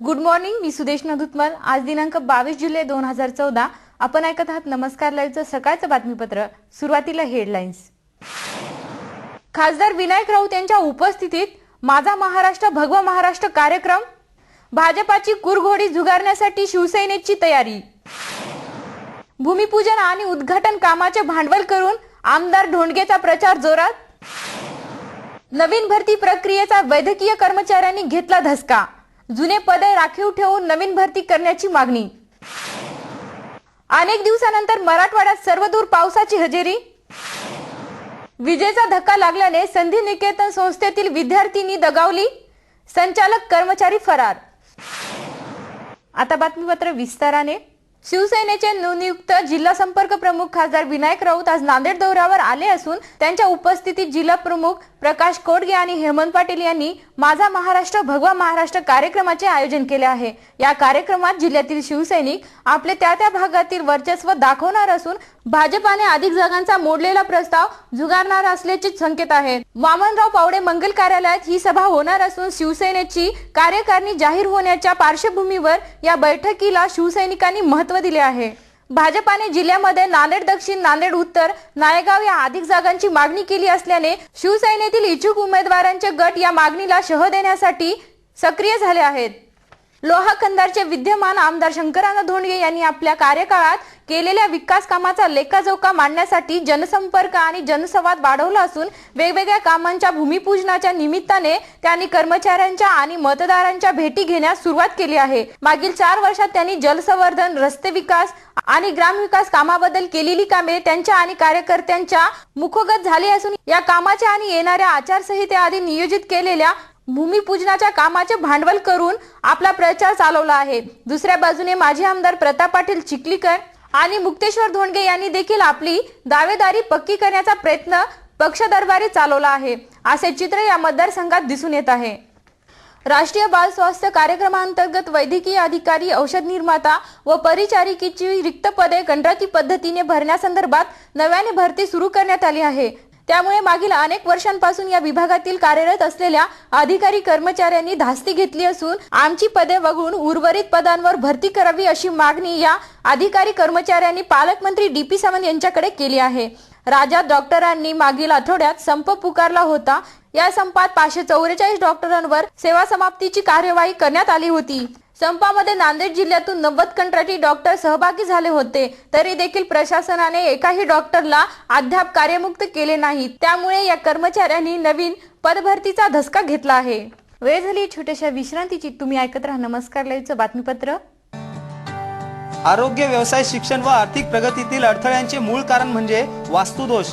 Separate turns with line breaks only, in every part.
Good morning मी सुदेश नदुतमल. आज दिनांक बावीस जुलै दोन हजार चौदा. आपण ऐकत आहात नमस्कार लाईव्हचं सकाळचं बातमीपत्र. सुरुवातीला हेडलाईन्स. खासदार विनायक राऊत यांच्या उपस्थितीत माझा महाराष्ट्र भगवा महाराष्ट्र कार्यक्रम. भाजपाची कुरघोडी झुगारण्यासाठी शिवसेनेची तयारी. भूमिपूजन आणि उद्घाटन कामाचे भांडवल करून आमदार ढोंडगेचा प्रचार जोरात. नवीन भरती प्रक्रियेचा वैद्यकीय कर्मचाऱ्यांनी घेतला धसका. जुने पदे राखीव ठेवून नवीन भरती करण्याची मागणी. अनेक दिवसानंतर मराठवाड्यात सर्वदूर पावसाची हजेरी. विजेचा धक्का लागल्याने संधी निकेतन संस्थेतील विद्यार्थिनी दगावली. संचालक कर्मचारी फरार. आता बातमीपत्र विस्ताराने. शिवसेनेचे नवनियुक्त जिल्हा संपर्क प्रमुख खासदार विनायक राऊत आज नांदेड दौऱ्यावर आले असून त्यांच्या उपस्थितीत जिल्हा प्रमुख प्रकाश कोडगे आणि हेमंत पाटील यांनी माझा महाराष्ट्र भगवा महाराष्ट्र कार्यक्रमाचे आयोजन केले आहे. या कार्यक्रमात जिल्ह्यातील शिवसैनिक आपले त्या त्या भागातील वर्चस्व दाखवणार असून भाजपाने अधिक जागांचा मोडलेला प्रस्ताव झुगारणार असल्याचे संकेत आहेत वामनराव पावडे मंगल कार्यालयात ही सभा होणार असून शिवसेनेची कार्यकारिणी जाहीर होण्याच्या पार्श्वभूमीवर या बैठकीला शिवसैनिकांनी महत्त्व दिले आहे. भाजपाने जिल्ह्यामध्ये नांदेड दक्षिण नांदेड उत्तर नायगाव या अधिक जागांची मागणी केली असल्याने शिवसेनेतील इच्छुक उमेदवारांचे गट या मागणीला शह देण्यासाठी सक्रिय झाले आहेत. लोहा कंदारचे विद्यमान आमदार शंकरानंद धोंडगे यांनी आपल्या कार्यकाळात केलेल्या विकास कामाचा लेखाजोखा मांडण्यासाठी जनसंपर्क आणि जनसंवाद वाढवला असून वेगवेगळ्या कामांच्या भूमिपूजनाच्या निमित्ताने त्यांनी कर्मचाऱ्यांच्या आणि मतदारांच्या भेटी घेण्यास सुरुवात केली आहे. मागील चार वर्षात त्यांनी जलसंवर्धन रस्ते विकास आणि ग्रामविकास कामाबद्दल केलेली कामे त्यांच्या आणि कार्यकर्त्यांच्या मुखोगत झाली असून या कामाच्या आणि येणाऱ्या आचारसंहितेआधी नियोजित केलेल्या भूमिपूजनाच्या कामाचे भांडवल करून आपला प्रचार चालवला आहे. दुसऱ्या बाजूने माजी आमदार प्रताप पाटील चिखलीकर आणि मुक्तेश्वर धोंडगे यांनी देखील आपली दावेदारी पक्की करण्याचा प्रयत्न पक्ष दरबारी चालवला आहे. असे चित्र या मतदारसंघात दिसून येत आहे. राष्ट्रीय बाल स्वास्थ्य कार्यक्रमांतर्गत वैद्यकीय अधिकारी औषध निर्माता व परिचारिकेची रिक्त पदे कंत्राटी पद्धतीने भरण्यासंदर्भात नव्याने भरती सुरू करण्यात आली आहे. त्यामुळे मागील अनेक वर्षांपासून या विभागातील कार्यरत असलेल्या अधिकारी कर्मचाऱ्यांनी धास्ती घेतली असून आमची पदे वगळून उर्वरित पदांवर भरती करावी अशी मागणी या अधिकारी कर्मचाऱ्यांनी पालकमंत्री डी पी सावंत यांच्याकडे केली आहे. राज्यात डॉक्टरांनी मागील आठवड्यात संप पुकारला होता. या संपात पाचशे चौवेचाळीस डॉक्टरांवर सेवा समाप्तीची कार्यवाही करण्यात आली होती. संपामध्ये नांदेड जिल्ह्यातून नव्वद कंत्राटी डॉक्टर सहभागी झाले होते. तरी देखील प्रशासनाने एकाही डॉक्टरला अद्याप कार्यमुक्त केले नाही. त्यामुळे या कर्मचाऱ्यांनी नवीन पदभरतीचा धसका घेतला आहे. वेळ झाली छोट्याशा विश्रांतीची. तुम्ही ऐकत राहा नमस्कार लाईव्हचं बातमीपत्र.
आरोग्य व्यवसाय शिक्षण व आर्थिक प्रगतीतील अडथळ्यांचे मूळ कारण म्हणजे वास्तुदोष.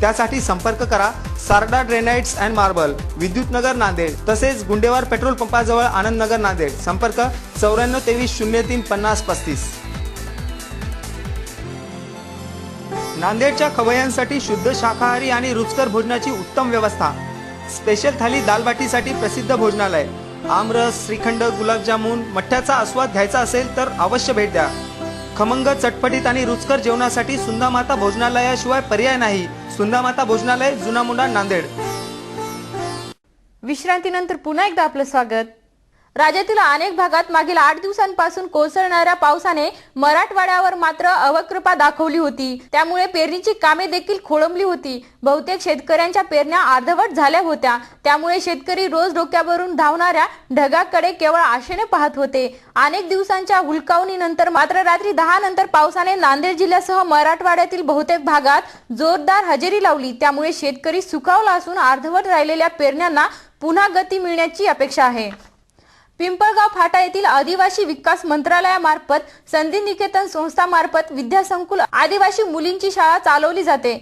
त्यासाठी संपर्क करा. सारडा ड्रेनाइट्स अँड मार्बल विद्युत नगर नांदेड तसेच गुंडेवार पेट्रोल पंपाजवळ आनंदनगर नांदेड. संपर्क चौऱ्याण्णव तेवीस शून्य तीन पन्नास पस्तीस. नांदेडच्या खवय्यांसाठी शुद्ध शाकाहारी आणि रुचकर भोजनाची उत्तम व्यवस्था. स्पेशल थाली दालबाटीसाठी प्रसिद्ध भोजनालय. आमरस श्रीखंड गुलाबजामुन मठ्ठ्याचा आस्वाद घ्यायचा असेल तर अवश्य भेट द्या. खमंग चटपटीत आणि रुचकर जेवणासाठी सुंदामाता भोजनालयाशिवाय पर्याय नाही. सुंदामाता भोजनालय जुना मुंडा नांदेड.
विश्रांतीनंतर पुन्हा एकदा आपलं स्वागत. राज्यातील अनेक भागात मागील आठ दिवसांपासून कोसळणाऱ्या पावसाने मराठवाड्यावर मात्र अवकृपा दाखवली होती. त्यामुळे पेरणीची कामे देखील खोळंबली होती. बहुतेक शेतकऱ्यांच्या पेरण्या अर्धवट झाल्या होत्या. त्यामुळे शेतकरी रोज डोक्यावरून धावणाऱ्या ढगाकडे केवळ आशेने पाहत होते. अनेक दिवसांच्या हुलकावणीनंतर मात्र रात्री दहा नंतर पावसाने नांदेड जिल्ह्यासह मराठवाड्यातील बहुतेक भागात जोरदार हजेरी लावली. त्यामुळे शेतकरी सुखावला असून अर्धवट राहिलेल्या पेरण्यांना पुन्हा गती मिळण्याची अपेक्षा आहे. पिंपळगाव फाटा येथील आदिवासी विकास मंत्रालयामार्फत संधी निकेतन संस्थामार्फत विद्यासंकुल आदिवासी मुलींची शाळा चालवली जाते.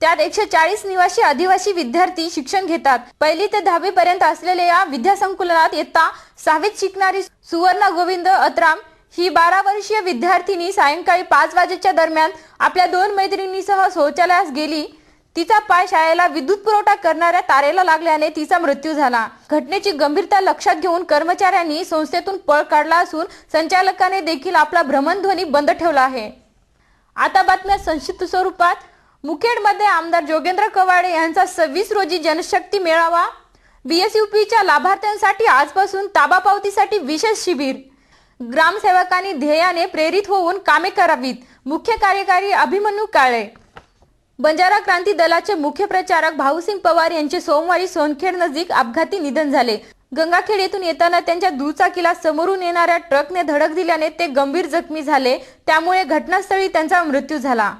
त्यात एकशे चाळीस निवासी आदिवासी विद्यार्थी शिक्षण घेतात. पहिली ते दहावी पर्यंत असलेल्या या विद्यासंकुलात येता सहावीत शिकणारी सुवर्ण गोविंद अत्राम ही बारा वर्षीय विद्यार्थिनी सायंकाळी पाच वाजेच्या दरम्यान आपल्या दोन मैत्रिणींसह शौचालयास गेली. तिचा पाय शाळेला विद्युत पुरवठा करणाऱ्या तारेला लागल्याने तिचा मृत्यू झाला. घटनेची गंभीरता लक्षात घेऊन कर्मचाऱ्यांनी संस्थेतून पळ काढला असून संचालकाने देखील आपला भ्रमणध्वनी बंद ठेवला आहे. आता बातम्या संक्षिप्त स्वरूपात. मुखेडमध्ये आमदार जोगेंद्र कवाडे यांचा सव्वीस रोजी जनशक्ती मेळावा. बीएसयूपीच्या लाभार्थ्यांसाठी आजपासून ताबा पावतीसाठी विशेष शिबिर. ग्रामसेवकांनी ध्येयाने प्रेरित होऊन कामे करावीत. मुख्य कार्यकारी अभिमन्यू काळे. बंजारा क्रांती दलाचे मुख्य प्रचारक भाऊसिंग पवार यांचे सोमवारी सोनखेड नजीक अपघाती निधन झाले. गंगाखेड येथून येताना त्यांच्या दुचाकीला समोरून येणाऱ्या ट्रकने धडक दिल्याने ते गंभीर जखमी झाले. त्यामुळे घटनास्थळी त्यांचा मृत्यू झाला.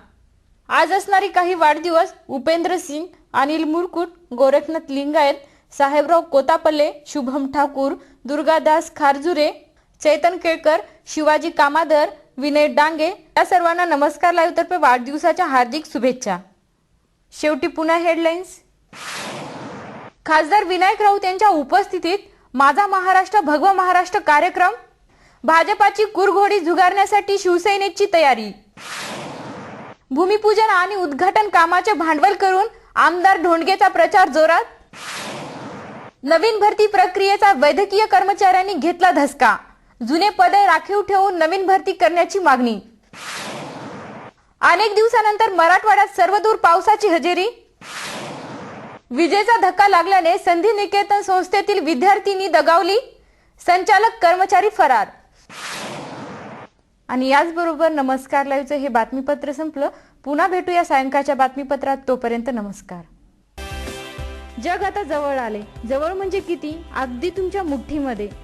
आज असणारी काही वाढदिवस उपेंद्र सिंग अनिल मुरकुट गोरखनाथ लिंगायत साहेबराव कोतापल्ले शुभम ठाकूर दुर्गादास खारजुरे चैतन केळकर शिवाजी कामादर विनय डांगे या सर्वांना नमस्कार लाईव्ह तर्फे वाढदिवसाच्या हार्दिक शुभेच्छा. शेवटी पुन्हा हेडलाईन्स खासदार विनायक राऊत यांच्या उपस्थितीत माझा महाराष्ट्र भगवा महाराष्ट्र कार्यक्रम भाजपाची कुरघोडी झुगारण्यासाठी शिवसेनेची तयारी. भूमिपूजन आणि उद्घाटन कामाचे भांडवल करून आमदार ढोंडगेचा प्रचार जोरात. नवीन भरती प्रक्रियेचा वैद्यकीय कर्मचाऱ्यांनी घेतला धसका. जुने पदे राखीव ठेवून नवीन भरती करण्याची मागणी. अनेक दिवसानंतर मराठवाड्यात सर्वदूर पावसाची हजेरी. विजेचा धक्का लागल्याने संधी निकेतन संस्थेतील विद्यार्थिनी दगावली. संचालक कर्मचारी फरार. आणि याचबरोबर नमस्कार लाईव्हचं हे बातमीपत्र संपलं. पुन्हा भेटूया सायंकाळच्या बातमीपत्रात. तोपर्यंत नमस्कार. जग आता जवळ आले. जवळ म्हणजे किती? अगदी तुमच्या मुठ्ठीमध्ये